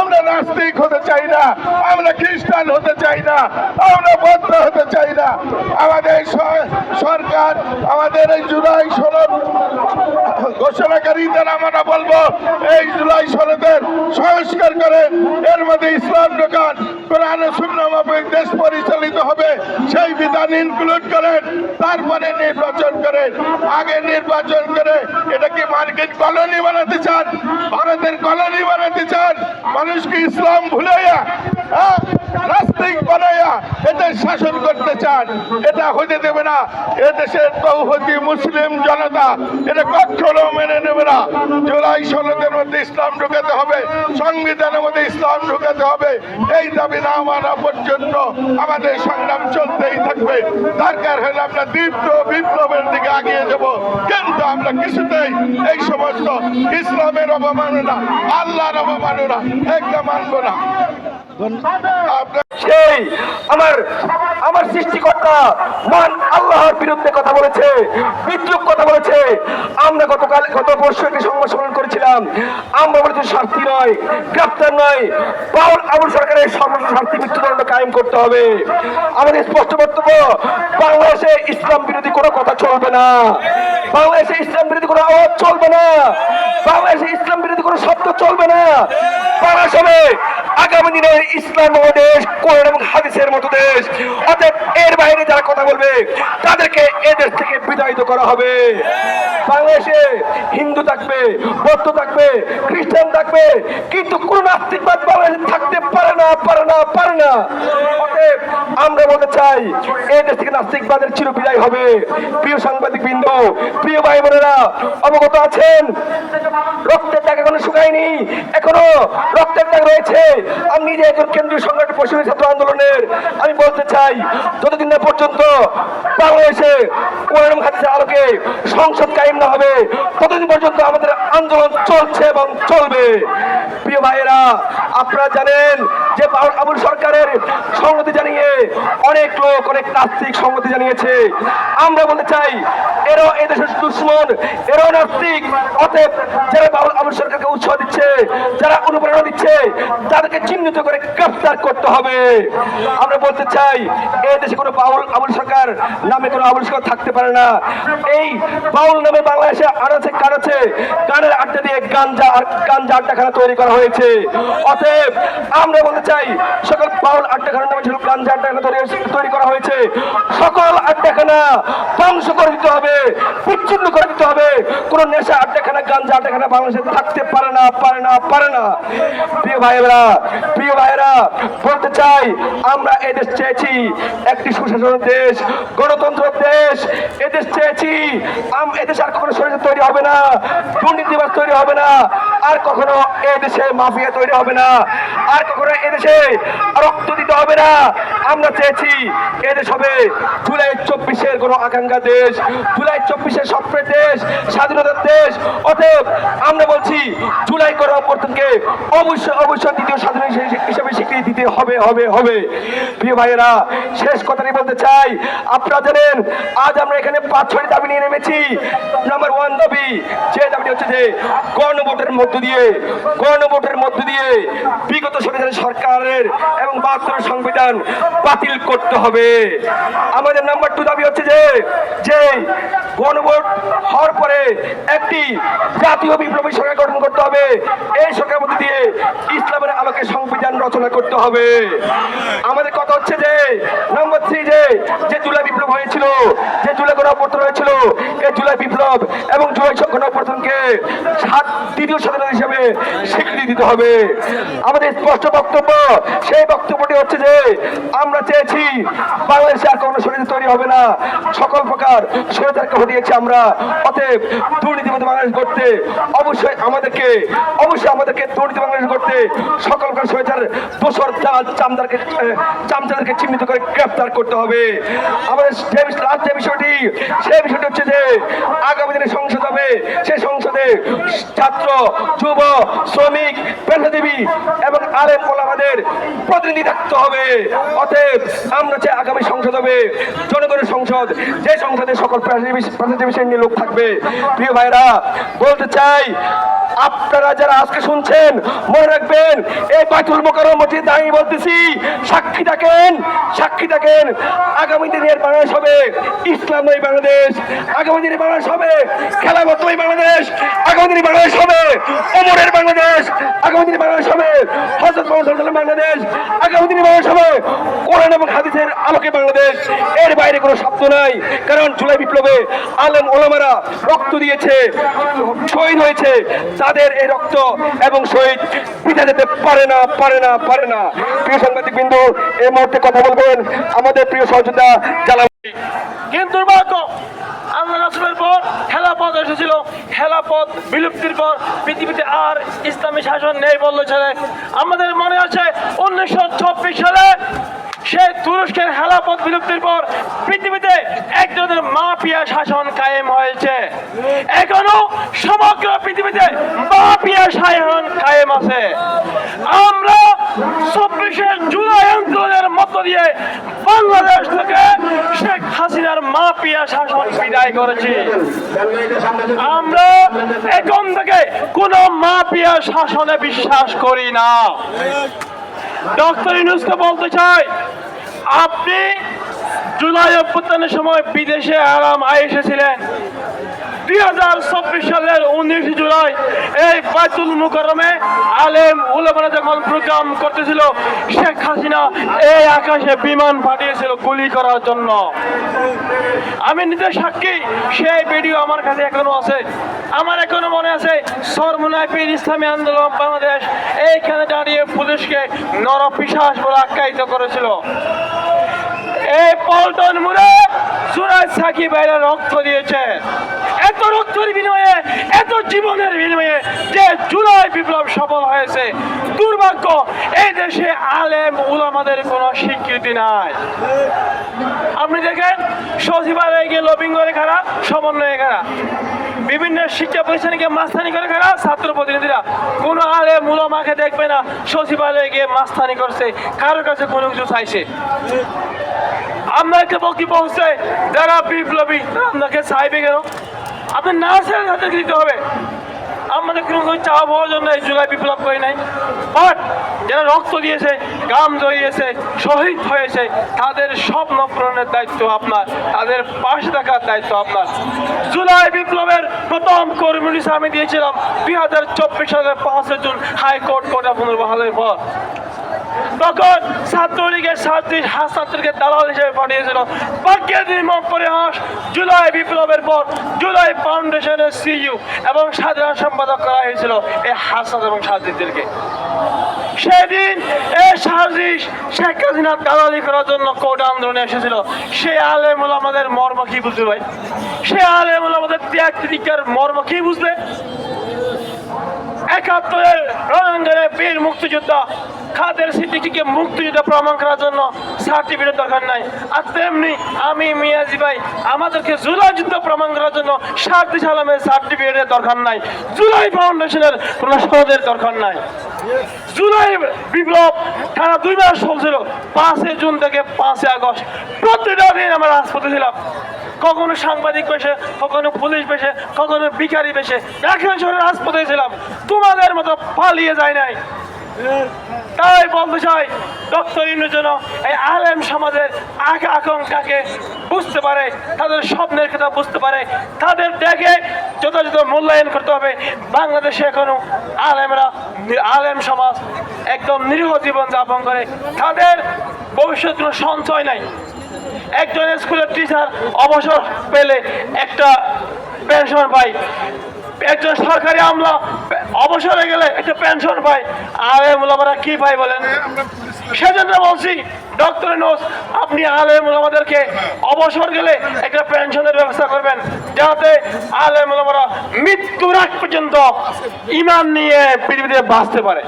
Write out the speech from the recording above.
আমরা নাস্তিক হতে চাই না, আমরা খ্রিস্টান হতে চাই না, আমরা বৌদ্ধ হতে চাই না। আমাদের সরকার, আমাদের এই জুলাই ষোলো ঘোষণাকারীদের আমরা বলব, এই জুলাই ষোলোদের সংস্কার করে, এর মধ্যে ইসলাম দোকান, কোরআন শূন্য দেশ পরিচালিত সেই বিধান ইনক্লুড করেন তারপরে নির্বাচন করেন আগে নির্বাচন করে। এটা কি মার্কেট কলোনি বানাতে চান? ভারতের কলোনি বানাতে চান? মানুষকে ইসলাম ভুলে হ্যাঁ? নাস্তিক বানাইয়া এদের শাসন করতে চান, এটা হতে দেবে না। এদেশের তৌহদি মুসলিম জনতা, এটা কখনো মেনে নেবে না। জুলাই ষোলোদের মধ্যে ইসলাম ঢুকাতে হবে, সংবিধানের মধ্যে ইসলাম ঢুকাতে হবে। এই দাবি না মানা পর্যন্ত আমাদের সংগ্রাম চলতেই থাকবে। দরকার হলে আমরা দীপ্ত বিপ্লবের দিকে আগিয়ে যাব। কিন্তু আমরা কিছুতেই এই সমস্ত ইসলামের অবমাননা, আল্লাহর অবমাননা, একদম মানবো না। সেই আমার আমার সৃষ্টিকর্তা মান আল্লাহর বিরুদ্ধে কথা বলেছে, বিদ্রুপ কথা বলেছে। আমরা গতকাল, গত পরশু একটি সংবাদ সম্মেলন করেছিলাম। আমরা বলেছি শাস্তি নয়, গ্রেপ্তার নয়। বাউল আবুল সরকারের সর্বোচ্চ শাস্তি মৃত্যুদণ্ড কায়েম করতে হবে। আমাদের স্পষ্ট বক্তব্য, বাংলাদেশে ইসলাম বিরোধী কোনো কথা চলবে না। বাংলাদেশে ইসলাম বিরোধী কোনো আওয়াজ চলবে না। বাংলাদেশে ইসলাম বিরোধী কোনো শব্দ চলবে না। বাংলাদেশ হবে আগামী দিনে ইসলাম দেশ কোরআন এবং হাদিসের মতো দেশ। অর্থাৎ এর বাইরে যারা কথা বলবে, তাদেরকে এদেশ থেকে বিদায়িত করা হবে। বাংলাদেশে হিন্দু থাকবে, বৌদ্ধ থাকবে, খ্রিস্টান থাকবে, কিন্তু কোন নাস্তিকবাদ বাংলাদেশে থাকতে পারে না পারে না পারে না। আমরা বলতে চাই, এই দেশ থেকে নাস্তিকবাদের চির বিদায় হবে। প্রিয় সাংবাদিক বৃন্দ প্রিয় ভাই বোনেরা অবগত আছেন? রক্তের দাগ এখনও শুকায়নি, এখনও রক্তের দাগ রয়েছে। আমি নিজে একজন কেন্দ্রীয় সংগঠন পশ্চিমী ছাত্র আন্দোলনের, আমি বলতে চাই, যতদিন না পর্যন্ত বাংলাদেশে কোরআন হাদিসের আলোকে সংসদ কায়েম না হবে, ততদিন পর্যন্ত আমাদের আন্দোলন চলছে এবং চলবে। প্রিয় ভাইয়েরা, আপনারা জানেন যে আবুল সরকারের সংগতি জানিয়ে অনেক লোক, অনেক নাস্তিক সংগতি জানিয়েছে। আমরা বলতে চাই, এরাও এদেশের দুশ্মন, এরাও নাস্তিক। অতএব যারা বাউল আবুল সরকারকে উৎসাহ দিচ্ছে, যারা অনুপ্রেরণা দিচ্ছে, তাদেরকে চিহ্নিত করে গ্রেফতার করতে হবে। আমরা বলতে চাই এই দেশে কোনো বাউল আবুল সরকার নামে কোনো আবুল সরকার থাকতে পারে না। এই বাউল নামে বাংলাদেশে আনাচে কানাচে গানের আড্ডা দিয়ে গাঞ্জা আর গাঞ্জা আড্ডাখানা তৈরি করা হয়েছে। অতএব আমরা বলতে চাই, সকল বাউল আড্ডাখানা নামে ছিল গাঞ্জা আড্ডাখানা তৈরি- করা হয়েছে। সকল আড্ডাখানা ধ্বংস করে দিতে হবে, বিচ্ছিন্ন করে দিতে হবে। কোন নেশা আড্ডাখানা, গাঞ্জা আড্ডাখানা বাংলাদেশে থাকতে পারে না পারে না পারে না। প্রিয় ভাইয়েরা প্রিয় ভাইয়েরা, বলতে চাই, আমরা এদেশ চেয়েছি একটি সুশাসনের দেশ গণতন্ত্র দেশ এদেশ চেয়েছি। এদেশে আর কখনো শরীর তৈরি হবে না দুর্নীতিবাদ তৈরি হবে না, আর কখনো এদেশে মাফিয়া তৈরি হবে না, আর কখনো এদেশে রক্ত দিতে হবে না। আমরা চেয়েছি এদেশ হবে জুলাই চব্বিশের কোনো আকাঙ্ক্ষা দেশ, জুলাই চব্বিশের স্বপ্নের দেশ, স্বাধীনতার দেশ। অতএব আমরা বলছি, জুলাই করে অভ্যর্থনকে অবশ্যই অবশ্যই দ্বিতীয় স্বাধীন হিসেবে স্বীকৃতি দিতে হবে হবে হবে। প্রিয় ভাইয়েরা, শেষ কথাটি বলতে চাই, আপনারা জানেন, আজ আমরা এখানে পাঁচ ছয় দাবি নিয়ে নেমেছি। নাম্বার ওয়ান দাবি, যে দাবিটি হচ্ছে যে গণভোটের মধ্য দিয়ে, গণভোটের মধ্য দিয়ে বিগত সংবিধান সরকারের এবং বাহাত্তর সংবিধান বাতিল করতে হবে। আমাদের নাম্বার টু দাবি হচ্ছে যে যে গণভোট হওয়ার পরে একটি জাতীয় বিপ্লবী সরকার গঠন করতে হবে। এই সরকারের মধ্যে দিয়ে ইসলামের আলোকে সংবিধান রচনা করতে হবে। আমাদের কথা হচ্ছে যে নাম্বার থ্রি যে যে জুলাই বিপ্লব হয়েছিল, যে জুলাই গণঅভ্যর্থন হয়েছিল। এই জুলাই বিপ্লব এবং জুলাই গণঅভ্যর্থনকে সাত দ্বিতীয় স্বাধীনতা হিসেবে স্বীকৃতি দিতে হবে। আমাদের স্পষ্ট বক্তব্য, সেই বক্তব্যটি হচ্ছে যে, আমরা চেয়েছি বাংলাদেশে আর কোনো শরীর তৈরি হবে না। সকল প্রকার স্বৈরাচারকে হটিয়েছি আমরা। অতএব দুর্নীতিমত বাংলাদেশ করতে অবশ্যই আমাদেরকে অবশ্যই আমাদেরকে দুর্নীতি বাংলাদেশ করতে সকল প্রকার স্বৈরাচার, দোসর চাল চামদারকে চামচাদেরকে চিহ্নিত করে গ্রেফতার করতে হবে। আমাদের যে বিষ- লাস্ট যে বিষয়টি সেই বিষয়টি হচ্ছে যে আগামী দিনে সংসদ হবে। সেই সংসদে ছাত্র, যুব, শ্রমিক পেশাজীবী এবং আরে আমাদের প্রতিনিধি থাকতে হবে। অতএব আমরা চাই আগামী সংসদ হবে। জনগণের সংসদ, যে সংসদে সকল পেশাজীবী শ্রেণির লোক থাকবে। প্রিয় ভাইরা বলতে চাই, আপনারা যারা আজকে শুনছেন, মনে রাখবেন, এই বাইতুল মোকাররম মসজিদে আমি বলতেছি, সাক্ষী থাকেন সাক্ষী থাকেন। আগামী দিনের বাংলাদেশ হবে ইসলামই বাংলাদেশ। আগামী দিনের বাংলাদেশ হবে খেলাগতই বাংলাদেশ। আগামী দিনে বাংলাদেশ হবে ওমরের বাংলাদেশ। আগামী দিনের বাংলাদেশ হবে হজরত বাংলাদেশ। আগামী দিনের বাংলাদেশ হবে কোরআন এবং হাদিসের আলোকে বাংলাদেশ। এর বাইরে কোনো শব্দ নাই, কারণ জুলাই বিপ্লবে আলেম ওলামারা রক্ত দিয়েছে, শহীদ হয়েছে। তাদের এই রক্ত এবং শহীদ পিঠা যেতে পারে না পারে না পারে না। প্রিয় সাংবাদিক বিন্দু এই মুহূর্তে কথা বলবেন আমাদের প্রিয় সহযোদ্ধা জালাল কিন্তু আল্লাহ রাসুলের পর খেলাপথ এসেছিল। খেলাপথ বিলুপ্তির পর পৃথিবীতে আর ইসলামী শাসন নেই বলল ছেলে। আমাদের মনে আছে উনিশশো চব্বিশ সালে সে তুরস্কের হেলাপথ বিলুপ্তির পর পৃথিবীতে এক ধরনের মাফিয়া শাসন কায়েম হয়েছে। এখনও সমগ্র পৃথিবীতে মাফিয়া শাসন কায়েম আছে। আমরা চব্বিশে জুলাই আন্দোলনের মধ্য দিয়ে বাংলাদেশ থেকে শেখ হাসিনার মাফিয়া শাসন বিদায় করেছি। আমরা এখন থেকে কোন মাফিয়া শাসনে বিশ্বাস করি না। ডক্টর ইউনুসকে বলতে চাই আপনি জুলাই অভ্যুত্থানের সময় বিদেশে আরাম এসেছিলেন দুই হাজার চব্বিশ সালের উনিশ জুলাই এই বাইতুল মুকরমে আলেম উলেমারা যখন প্রোগ্রাম করতেছিল, শেখ হাসিনা এই আকাশে বিমান পাঠিয়েছিল গুলি করার জন্য। আমি নিজের সাক্ষী, সেই ভিডিও আমার কাছে এখনও আছে। আমার এখনও মনে আছে সরমুনাইপির ইসলামী আন্দোলন বাংলাদেশ এইখানে দাঁড়িয়ে পুলিশকে নরপিশাস বলে আখ্যায়িত করেছিল। এই পল্টন মুড়ে সুরাজ সাকিব রক্ত দিয়েছে। রক্তের বিনিময়ে, এত জীবনের বিনিময়ে যে জুলাই বিপ্লব সফল হয়েছে, দুর্ভাগ্য, এই দেশে আলেম উলামাদের কোনো স্বীকৃতি নাই। আপনি দেখেন, সচিবালয়ে গিয়ে লবিং করে খারাপ সমন্বয়ে খারাপ বিভিন্ন শিক্ষা প্রতিষ্ঠানে গিয়ে মাস্তানি করে খারাপ ছাত্র প্রতিনিধিরা। কোনো আলে মুলামাকে দেখবে না, সচিবালয়ে গিয়ে মাস্তানি করছে কারোর কাছে কোনো কিছু চাইছে। আপনাকে বক্তব্য হচ্ছে, যারা বিপ্লবী আপনাকে চাইবে কেন? আপনি না চাইলে তাদেরকে দিতে হবে। আমাদের কোনো চাওয়া পাওয়ার জন্য এই জুলাই বিপ্লব করি নাই। বাট যারা রক্ত দিয়েছে, গাম জড়িয়েছে শহীদ হয়েছে, তাদের স্বপ্ন পূরণের দায়িত্ব আপনার। তাদের পাশে থাকার দায়িত্ব আপনার। জুলাই বিপ্লবের প্রথম কর্মী আমি দিয়েছিলাম দুই হাজার চব্বিশ সালের পাঁচে জুন হাইকোর্ট কোর্টা পুনর্বহালের পর। তখন ছাত্রলীগের ছাত্রী হাসানকে দালাল হিসেবে পাঠিয়েছিল। নির্মম পরিহাস জুলাই বিপ্লবের পর জুলাই ফাউন্ডেশনের সিইউ এবং সাধারণ সম্পাদক করা হয়েছিল এই হাসান এবং সাজিদদেরকে সেদিন এই সাজিশ শেখ হাসিনার দালালি করার জন্য কোর্ট আন্দোলনে এসেছিল। সে আলেমুল আমাদের মর্ম কি বুঝবে ভাই? সে আলেমুল আমাদের ত্যাগ তিতিকার মর্ম কি বুঝবে? একাত্তরের রণাঙ্গনে বীর মুক্তিযোদ্ধা খাদের সিদ্দিকিকে মুক্তিযোদ্ধা প্রমাণ করার জন্য সার্টিফিকেট দরকার নাই। আর তেমনি আমি মিয়াজি ভাই, আমাদেরকে জুলাই যুদ্ধ প্রমাণ করার জন্য সার্টি সালামের সার্টিফিকেটের দরকার নাই। জুলাই ফাউন্ডেশনের কোনো সনদের দরকার নাই। জুলাই বিপ্লব টানা দুই মাস চলছিল। পাঁচই জুন থেকে পাঁচই আগস্ট। প্রতিটা দিন আমরা রাজপথে ছিলাম। কখনো সাংবাদিক বেশে, কখনো পুলিশ বেশে, কখনো ভিখারি বেশে। এখন শহরে রাজপথে ছিলাম। তোমাদের মতো পালিয়ে যায় নাই। তাই বলতে চাই ডক্টর ইউনুস যেন এই আলেম সমাজের আকা আকাঙ্ক্ষাকে বুঝতে পারে, তাদের স্বপ্নের কথা বুঝতে পারে, তাদের দেখে যথাযথ মূল্যায়ন করতে হবে। বাংলাদেশে এখনও আলেমরা আলেম সমাজ একদম নিরীহ জীবন যাপন করে। তাদের ভবিষ্যৎ কোনো সঞ্চয় নাই। একজন স্কুলের টিচার অবসর পেলে একটা পেনশন পায়। একজন সরকারি আমলা অবসরে গেলে একটা পেনশন পায়। আলে মুলামারা কি পায় বলেন? সেজন্য বলছি ডক্টর নোস আপনি আলে মোলামাদেরকে অবসর গেলে একটা পেনশনের ব্যবস্থা করবেন যাতে আলে মোলামারা মৃত্যুর আগ পর্যন্ত ইমান নিয়ে পৃথিবীতে বাঁচতে পারে।